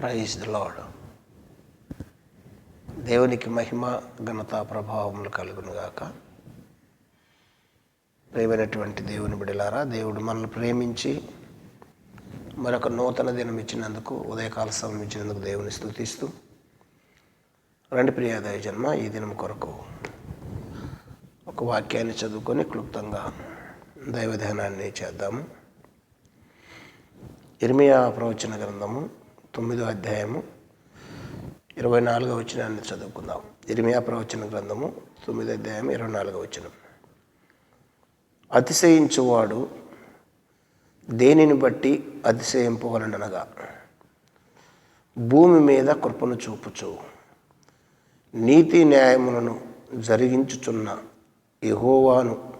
Praise the lord దేవునికి మహిమ ఘనత ప్రభావములు కలుగునుగాక ప్రేమైనటువంటి దేవుని బిడలారా దేవుడు మనల్ని ప్రేమించి మరొక నూతన దినం ఇచ్చినందుకు ఉదయకాల సమయం ఇచ్చినందుకు దేవుని స్థుతిస్తూ రండి ప్రియాదయ జన్మ ఈ దినం కొరకు ఒక వాక్యాన్ని చదువుకొని క్లుప్తంగా దైవధ్యానాన్ని చేద్దాము. ఇర్మియా ప్రవచన గ్రంథము తొమ్మిదో అధ్యాయము ఇరవై నాలుగో వచనాన్ని చదువుకుందాం. ఇరిమియా ప్రవచన గ్రంథము తొమ్మిదో అధ్యాయం ఇరవై నాలుగో వచనం. అతిశయించువాడు దేనిని బట్టి అతిశయింపవలనగా భూమి మీద కృపను చూపుచు నీతి న్యాయములను జరిగించుచున్న యహోవాను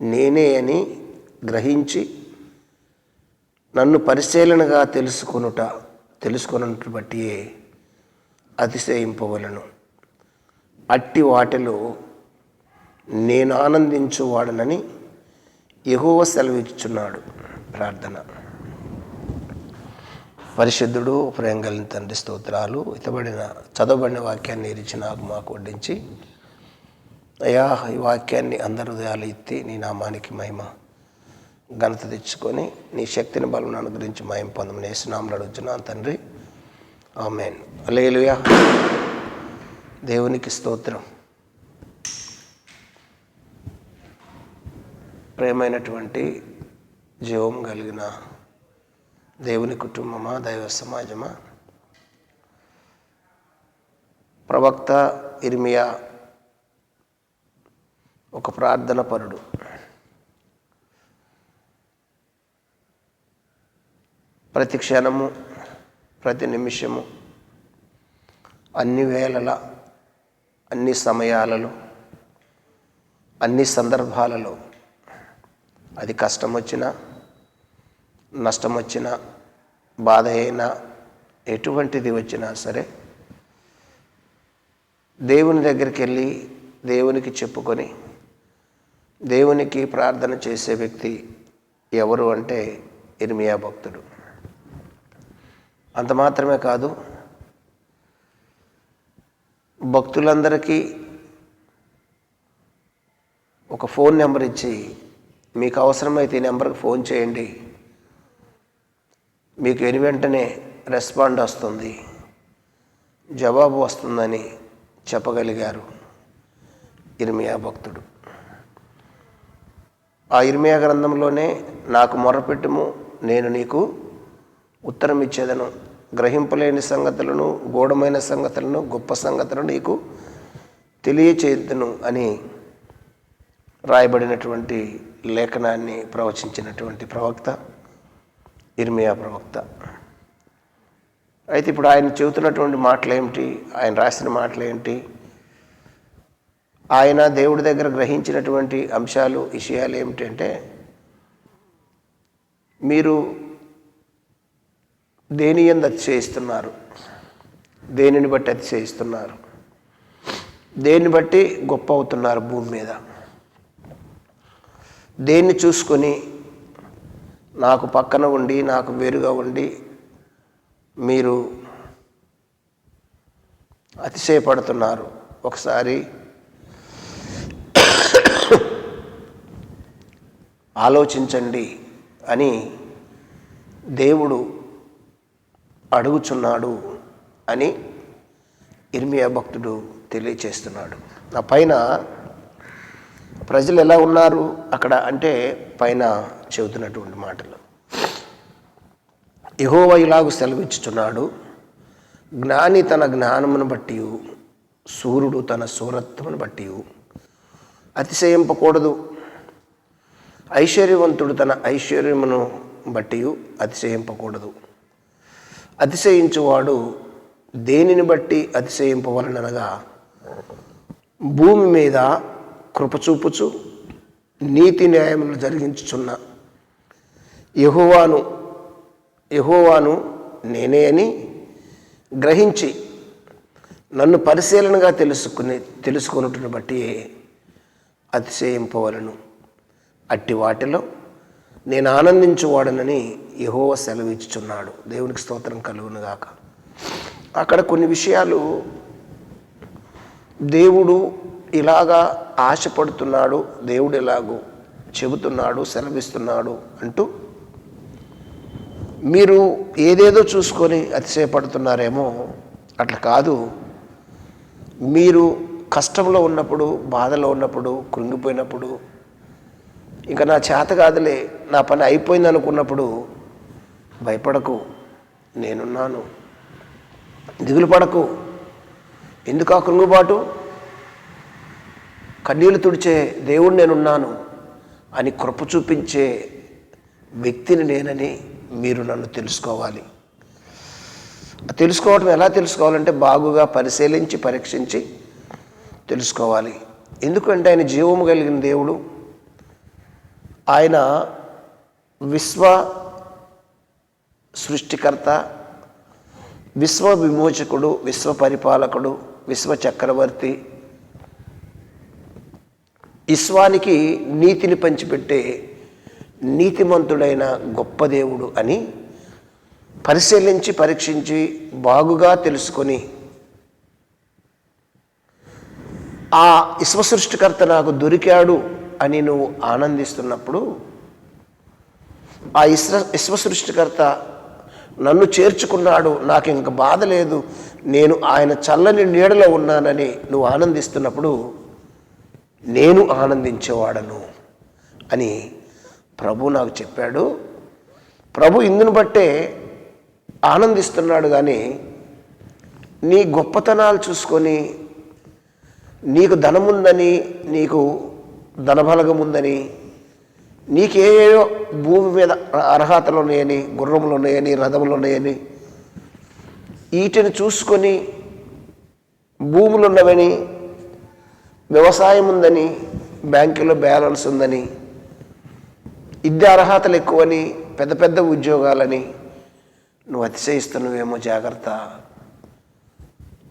నేనే అని గ్రహించి నన్ను పరిశీలనగా తెలుసుకొనుట తెలుసుకొనుట బట్టి అతిశయింపవలను. అట్టి వాటిలో నేను ఆనందించువాడనని ఎహోవ సెలవిచ్చున్నాడు ప్రార్థన. పరిశుద్ధుడు ప్రేంగలిని తండ్రి స్తోత్రాలు. ఇతబడిన చదవబడిన వాక్యాన్ని ఇరిచి నాకు మాకు వడ్డించి. అయ్యా ఈ వాక్యాన్ని అందరు హృదయాలు ఎత్తి నీ నామానికి మహిమ. ఘనత తెచ్చుకొని నీ శక్తిని బలం అనుగ్రహించి మహిమ పొందమని వేసినాములు అడుగుతున్నాను తండ్రి. ఆమెన్. అలేలుయా దేవునికి స్తోత్రం. ప్రేమైనటువంటి జీవం కలిగిన దేవుని కుటుంబమా దైవ సమాజమా? ప్రవక్త ఇర్మియా ఒక ప్రార్థన పరుడు ప్రతి క్షణము ప్రతి నిమిషము అన్ని వేళల అన్ని సమయాలలో అన్ని సందర్భాలలో. అది కష్టం వచ్చినా నష్టం వచ్చినా బాధ అయినా ఎటువంటిది వచ్చినా సరే దేవుని దగ్గరికి వెళ్ళి దేవునికి చెప్పుకొని దేవునికి ప్రార్థన చేసే వ్యక్తి ఎవరు అంటే ఇర్మియా భక్తుడు. అంత మాత్రమే కాదు భక్తులందరికీ ఒక ఫోన్ నెంబర్ ఇచ్చి మీకు అవసరమైతే ఈ నెంబర్కి ఫోన్ చేయండి. మీకు ఎని వెంటనే రెస్పాండ్ వస్తుంది. జవాబు వస్తుందని చెప్పగలిగారు ఇర్మియా భక్తుడు. ఆ ఇర్మియా గ్రంథంలోనే నాకు మొరపెట్టుము నేను నీకు ఉత్తరం ఇచ్చేదను గ్రహింపలేని సంగతులను గూఢమైన సంగతులను గొప్ప సంగతులను నీకు తెలియచేద్దును అని రాయబడినటువంటి లేఖనాన్ని ప్రవచించినటువంటి ప్రవక్త ఇర్మియా ప్రవక్త. అయితే ఇప్పుడు ఆయన చెబుతున్నటువంటి మాటలు ఏమిటి ఆయన రాసిన మాటలు ఏంటి ఆయన దేవుడి దగ్గర గ్రహించినటువంటి అంశాలు విషయాలు ఏమిటంటే మీరు దేని ఎందు అతిశయిస్తున్నారు? దేనిని బట్టి అతిశయిస్తున్నారు? దేన్ని బట్టి గొప్ప అవుతున్నారు భూమి మీద? దేన్ని చూసుకొని నాకు పక్కన ఉండి నాకు వేరుగా ఉండి మీరు అతిశయపడుతున్నారు? ఒకసారి ఆలోచించండి అని దేవుడు అడుగుచున్నాడు అని ఇర్మియా భక్తుడు తెలియచేస్తున్నాడు. నా పైన ప్రజలు ఎలా ఉన్నారు? అక్కడ అంటే పైన చెబుతున్నటువంటి మాటలు. యహోవ ఇలాగు సెలవిచ్చుచున్నాడు. జ్ఞాని తన జ్ఞానమును బట్టి సూర్యుడు తన సూరత్వమును బట్టి అతిశయింపకూడదు. ఐశ్వర్యవంతుడు తన ఐశ్వర్యమును బట్టి అతిశయింపకూడదు. అతిశయించువాడు దేనిని బట్టి అతిశయింపవలనగా భూమి మీద కృపచూపుచు నీతి న్యాయములు జరిగించుచున్న యహోవాను యహోవాను నేనే అని గ్రహించి నన్ను పరిశీలనగా తెలుసుకుని తెలుసుకున్నట్టును బట్టి అతిశయింపవలను. అట్టి వాటిలో నేను ఆనందించువాడనని యహోవ సెలవిచ్చుచున్నాడు. దేవునికి స్తోత్రం కలుగునుగాక. అక్కడ కొన్ని విషయాలు దేవుడు ఇలాగా ఆశపడుతున్నాడు దేవుడు ఇలాగూ చెబుతున్నాడు సెలవిస్తున్నాడు అంటూ మీరు ఏదేదో చూసుకొని అతిశయపడుతున్నారేమో అట్లా కాదు. మీరు కష్టంలో ఉన్నప్పుడు బాధలో ఉన్నప్పుడు కృంగిపోయినప్పుడు ఇంకా నా చేత కాదులే నా పని అయిపోయింది అనుకున్నప్పుడు భయపడకు నేనున్నాను. దిగులు పడకు. ఎందుకు ఆ కృంగుబాటు? కన్నీళ్ళు తుడిచే దేవుడు నేనున్నాను అని కృప చూపించే వ్యక్తిని నేనని మీరు నన్ను తెలుసుకోవాలి. తెలుసుకోవటం ఎలా తెలుసుకోవాలంటే బాగుగా పరిశీలించి పరీక్షించి తెలుసుకోవాలి. ఎందుకంటే ఆయన జీవము కలిగిన దేవుడు. ఆయన విశ్వ సృష్టికర్త విశ్వ విమోచకుడు విశ్వ పరిపాలకుడు విశ్వ చక్రవర్తి. విశ్వానికి నీతిని పంచిపెట్టే నీతిమంతుడైన గొప్ప దేవుడు అని పరిశీలించి పరీక్షించి బాగుగా తెలుసుకొని ఆ విశ్వసృష్టికర్త నాకు దొరికాడు. అని నువ్వు ఆనందిస్తున్నప్పుడు ఆ ఇశ్వ విశ్వసృష్టికర్త నన్ను చేర్చుకున్నాడు నాకు ఇంక బాధ లేదు నేను ఆయన చల్లని నీడలో ఉన్నానని నువ్వు ఆనందిస్తున్నప్పుడు నేను ఆనందించేవాడను అని ప్రభు నాకు చెప్పాడు. ప్రభు ఇందును బట్టే ఆనందిస్తున్నాడు కానీ నీ గొప్పతనాలు చూసుకొని నీకు ధనముందని నీకు ధనబలగం ఉందని నీకేయో భూమి మీద అర్హతలు ఉన్నాయని గుర్రములు ఉన్నాయని రథములు ఉన్నాయని వీటిని చూసుకొని భూములు ఉన్నవని వ్యవసాయం ఉందని బ్యాంకులో బ్యాలెన్స్ ఉందని విద్య అర్హతలు ఎక్కువని పెద్ద పెద్ద ఉద్యోగాలని నువ్వు అతిశయిస్తున్నావేమో జాగ్రత్త.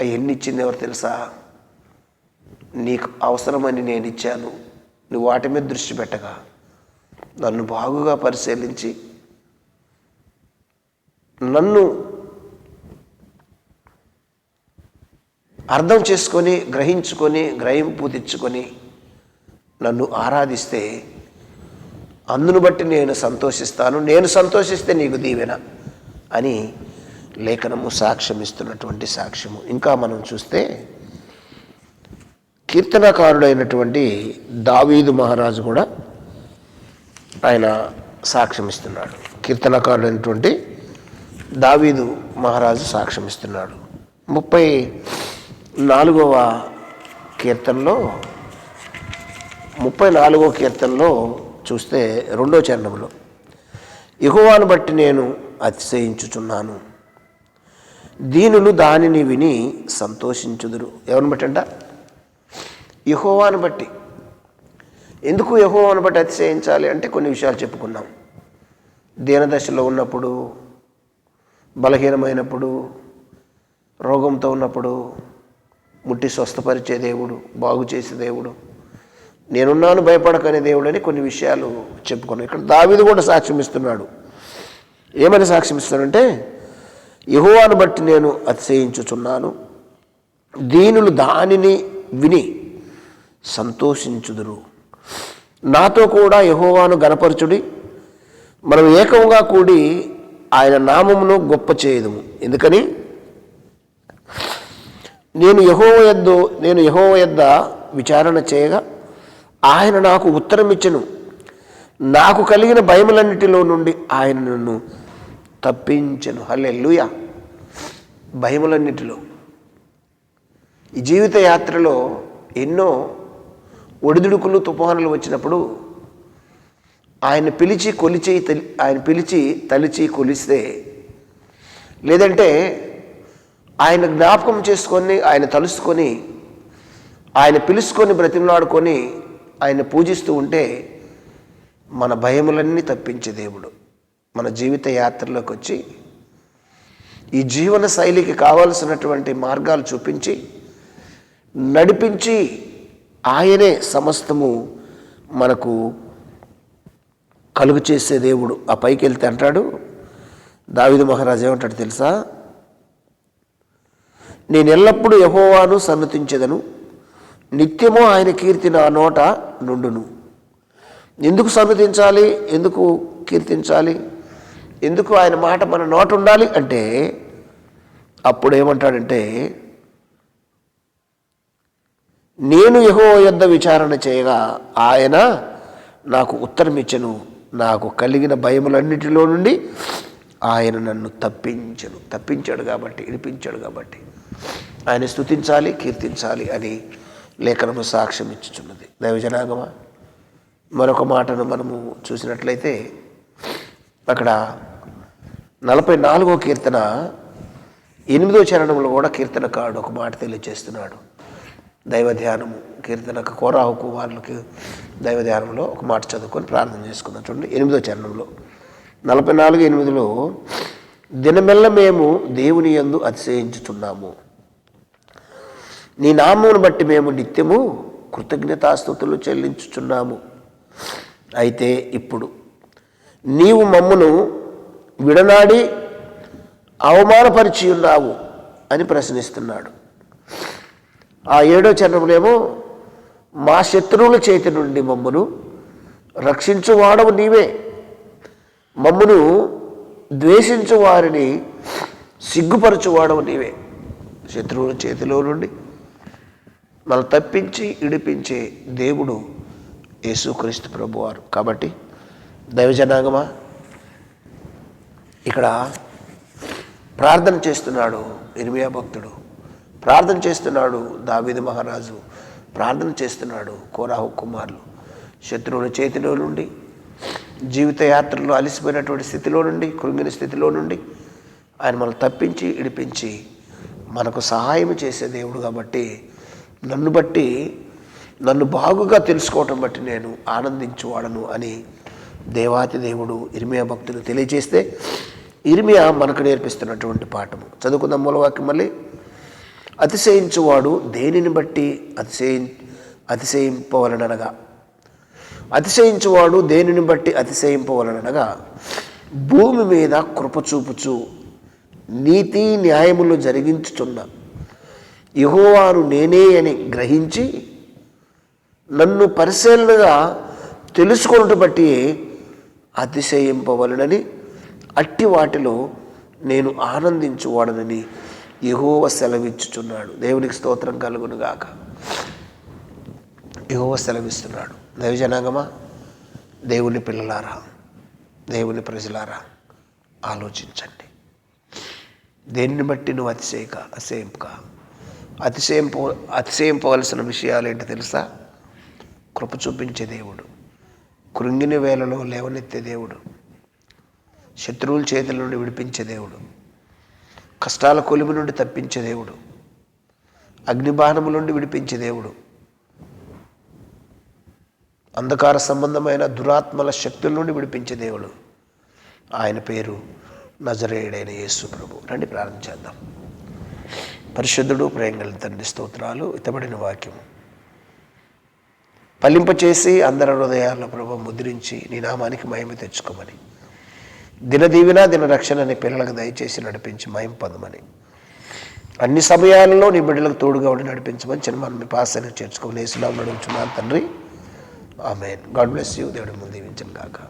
అవన్నీ ఇచ్చింది ఎవరు తెలుసా? నీకు అవసరమని నేను ఇచ్చాను నువ్వు వాటి మీద దృష్టి పెట్టగా నన్ను బాగుగా పరిశీలించి నన్ను అర్థం చేసుకొని గ్రహించుకొని గ్రహింపు తెచ్చుకొని నన్ను ఆరాధిస్తే అందును బట్టి నేను సంతోషిస్తాను నేను సంతోషిస్తే నీకు దీవెన అని లేఖనము సాక్ష్యం ఇస్తున్నటువంటి సాక్ష్యము. ఇంకా మనం చూస్తే కీర్తనకారుడైనటువంటి దావీదు మహారాజు కూడా ఆయన సాక్ష్యం ఇస్తున్నాడు కీర్తనకారుడైనటువంటి దావీదు మహారాజు సాక్ష్యం ఇస్తున్నాడు ముప్పై నాలుగవ కీర్తనలో ముప్పై నాలుగవ కీర్తనలో చూస్తే రెండో చరణంలో యహోవాను బట్టి నేను అతిశయించుచున్నాను. దీనులు దానిని విని సంతోషించుదురు. ఎవరిని బట్టి అంట యహోవాను బట్టి. ఎందుకు యహోవాను బట్టి అతిశయించాలి అంటే కొన్ని విషయాలు చెప్పుకున్నాం. దీనదశలో ఉన్నప్పుడు బలహీనమైనప్పుడు రోగంతో ఉన్నప్పుడు ముట్టి స్వస్థపరిచే దేవుడు బాగు చేసే దేవుడు నేనున్నాను భయపడకనే దేవుడు అని కొన్ని విషయాలు చెప్పుకున్నాం. ఇక్కడ దావిది కూడా సాక్ష్యం ఇస్తున్నాడు. ఏమని సాక్ష్యం ఇస్తున్నాడంటే యహోవాను బట్టి నేను అతిశయించుచున్నాను. దీనులు దానిని విని సంతోషించుదురు. నాతో కూడా యహోవాను గణపరచుడి మనం ఏకంగా కూడి ఆయన నామమును గొప్ప చేయదుము. ఎందుకని? నేను యహోవ యొద్ద నేను యహోవ యొద్ద విచారణ చేయగా ఆయన నాకు ఉత్తరం ఇచ్చను నాకు కలిగిన భయములన్నిటిలో నుండి ఆయన నన్ను తప్పించను. హల్లెల్లుయా భయములన్నిటిలో. ఈ జీవిత యాత్రలో ఎన్నో ఒడిదుడుకులు తుఫానులు వచ్చినప్పుడు ఆయన పిలిచి కొలిచి తలి- ఆయన పిలిచి తలిచి కొలిస్తే లేదంటే ఆయన జ్ఞాపకం చేసుకొని ఆయన తలుసుకొని ఆయన పిలుచుకొని బ్రతిమలాడుకొని ఆయన పూజిస్తూ ఉంటే మన భయములన్నీ తప్పించే దేవుడు. మన జీవిత యాత్రలోకి వచ్చి ఈ జీవన శైలికి కావాల్సినటువంటి మార్గాలు చూపించి నడిపించి ఆయనే సమస్తము మనకు కలుగు చేసే దేవుడు. ఆ పైకి వెళ్తే అంటాడు దావిదు మహారాజు ఏమంటాడు తెలుసా? నేను ఎల్లప్పుడూ యహోవాను సన్నతించదను నిత్యము ఆయన కీర్తి నా నోట నుండును. ఎందుకు సన్నతించాలి? ఎందుకు కీర్తించాలి? ఎందుకు ఆయన మాట మన నోట ఉండాలి? అంటే అప్పుడు ఏమంటాడంటే నేను యహో యొద్ద విచారణ చేయగా ఆయన నాకు ఉత్తరం ఇచ్చను నాకు కలిగిన భయములన్నిటిలో నుండి ఆయన నన్ను తప్పించను. తప్పించాడు కాబట్టి ఇడిపించాడు కాబట్టి ఆయన స్తుతించాలి కీర్తించాలి అని లేఖనము సాక్ష్యం ఇచ్చుచున్నది. దైవజనాగమా? మరొక మాటను మనము చూసినట్లయితే అక్కడ నలభై నాలుగో కీర్తన ఎనిమిదో చరణంలో కూడా కీర్తనకాడు ఒక మాట తెలియజేస్తున్నాడు. దైవ ధ్యానము కీర్తనకు కోరాహుకు వాళ్ళకి దైవ ధ్యానంలో ఒక మాట చదువుకొని ప్రార్థన చేసుకున్నాం చూడండి ఎనిమిదో చరణంలో. నలభై నాలుగు ఎనిమిదిలో దినమెల్ల మేము దేవుని యందు అతిశయించుచున్నాము. నీ నామమును బట్టి మేము నిత్యము కృతజ్ఞతాస్థుతులు చెల్లించుచున్నాము. అయితే ఇప్పుడు నీవు మమ్మును విడనాడి అవమానపరిచి ఉన్నావు అని ప్రశ్నిస్తున్నాడు. ఆ ఏడో చరణంలోమో మా శత్రువుల చేతి నుండి మమ్మను రక్షించువాడవు నీవే. మమ్మను ద్వేషించు వారిని సిగ్గుపరచువాడవు నీవే. శత్రువుల చేతిలో నుండి మనం తప్పించి ఇడిపించే దేవుడు యేసుక్రీస్తు ప్రభువారు. కాబట్టి దైవజనాగమా ఇక్కడ ప్రార్థన చేస్తున్నాడు ఇర్మియా భక్తుడు. ప్రార్థన చేస్తున్నాడు దావీదు మహారాజు. ప్రార్థన చేస్తున్నాడు కోరాహు కుమారులు. శత్రువుల చేతిలో నుండి జీవిత యాత్రలో అలసిపోయినటువంటి స్థితిలో నుండి కృంగిన స్థితిలో నుండి ఆయన మనల్ని తప్పించి ఇడిపించి మనకు సహాయం చేసే దేవుడు కాబట్టి నన్ను బట్టి నన్ను బాగుగా తెలుసుకోవటం బట్టి నేను ఆనందించువాడను అని దేవాతి దేవుడు ఇరిమియా భక్తులు తెలియజేస్తే ఇరిమియా మనకు నేర్పిస్తున్నటువంటి పాఠము. చదువుకుందాం మూలవాక్యం మళ్ళీ. అతిశయించువాడు దేనిని బట్టి అతిశయి అతిశయింపవలనగా అతిశయించువాడు దేనిని బట్టి అతిశయింపవలనగా భూమి మీద కృపచూపుచు నీతి న్యాయములు జరిగించుచున్న యహోవాను నేనే అని గ్రహించి నన్ను పరిశీలనగా తెలుసుకొనుట బట్టి అతిశయింపవలనని అట్టి వాటిలో నేను ఆనందించువాడనని యహోవ సెలవిచ్చుచున్నాడు. దేవునికి స్తోత్రం కలుగును గాక యహోవ సెలవిస్తున్నాడు. దైవజనాగమా దేవుని పిల్లలారా దేవుని ప్రజలారా ఆలోచించండి. దేన్ని బట్టి నువ్వు అతిశయక అసేంక అతిశయింప అతిశయింపవలసిన విషయాలు ఏంటి తెలుసా? కృప చూపించే దేవుడు. కృంగిన వేళలో లేవనెత్తే దేవుడు. శత్రువుల చేతుల నుండి విడిపించే దేవుడు. కష్టాల కొలిమి నుండి తప్పించే దేవుడు. అగ్నిబాహనము నుండి విడిపించే దేవుడు. అంధకార సంబంధమైన దురాత్మల శక్తుల నుండి విడిపించే దేవుడు. ఆయన పేరు నజరేయుడైన యేసు ప్రభు. రండి ప్రార్థన చేద్దాం. పరిశుద్ధుడు ప్రేంగల తండ్రి స్తోత్రాలు ఇతబడిన వాక్యం. పలింపచేసి అందరి హృదయాల్లో ప్రభు ముద్రించి నీ నామానికి మహిమ తెచ్చుకోమని. దినదీవిన దిన రక్షణ అనే పిల్లలకు దయచేసి నడిపించి మయం పొందమని. అన్ని సమయాలలో నీ బిడ్డలకు తోడుగా ఉండి నడిపించమని చిన్న మనం మీ పాసని చేర్చుకొని వేసులాం నడుచున్నాను తండ్రి. ఆమె గాడ్ బ్లెస్ యూ. దేవుడు ముందు దీవించను కాక